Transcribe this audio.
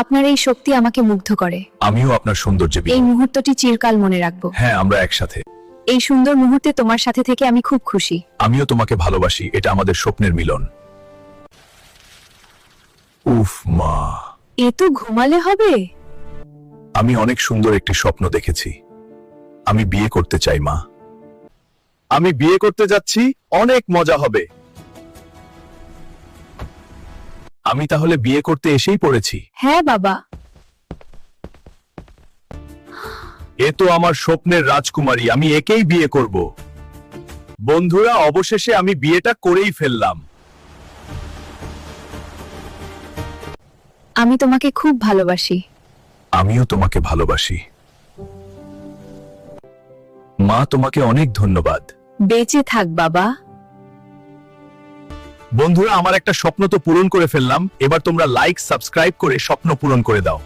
আপনার এই শক্তি আমাকে মুগ্ধ করে। আমিও আপনার সৌন্দর্যে এই মুহূর্তটি চিরকাল মনে রাখব। হ্যাঁ আমরা একসাথে। এই সুন্দর মুহূর্তে তোমার সাথে থেকে আমি খুব খুশি। আমিও তোমাকে ভালোবাসি এটা আমাদের স্বপ্নের মিলন। উফ মা। এ তো ঘুমালে হবে। আমি অনেক সুন্দর একটি স্বপ্ন দেখেছি। আমি বিয়ে করতে চাই মা। আমি বিয়ে করতে যাচ্ছি অনেক মজা হবে। আমি তাহলে বিয়ে করতে এসেই পড়েছি। হ্যাঁ বাবা। এ তো আমার স্বপ্নের রাজকুমারী আমি একেই বিয়ে করব। বন্ধুরা অবশেষে আমি বিয়েটা করেই ফেললাম। আমি তোমাকে খুব ভালোবাসি। আমিও তোমাকে ভালোবাসি। মা তোমাকে অনেক ধন্যবাদ। বেঁচে থাক বাবা। বন্ধুরা, আমার একটা স্বপ্ন তো পূরণ করে ফেললাম। এবার তোমরা লাইক সাবস্ক্রাইব করে স্বপ্ন পূরণ করে দাও।